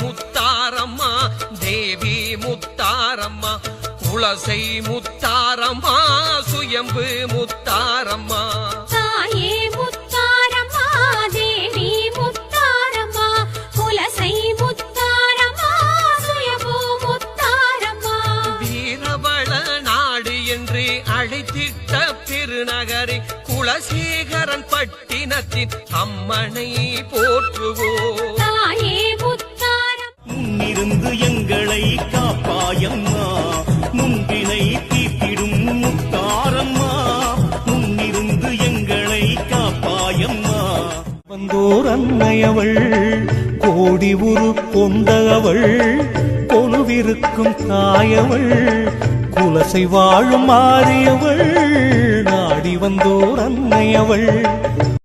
முத்தாரம்மா தேவி முத்தாரம்மா உளசை முத்தாரம்மா சுயம்பு முத்தாரம்மா. தாயே முத்தாரம்மா தேவி முத்தாரம்மா உலசை முத்தாரம்மா சுயம்பு முத்தாரம்மா. வீரவள நாடு என்று அழைத்திட்ட குலசேகரன் பட்டினத்தின் அம்மனை போற்றுவோம். தாயம்மா முன்பினை தீர்த்திடும் முத்தாரம்மா முன்னிருந்து எங்களை காப்பாயம்மா. வந்தோர் அன்னையவள் கோடி உரு கொண்டவள் கொலுவிருக்கும் தாயவள் குலசை வாழும் மாறியவள் நாடி வந்தோர் அன்னையவள்.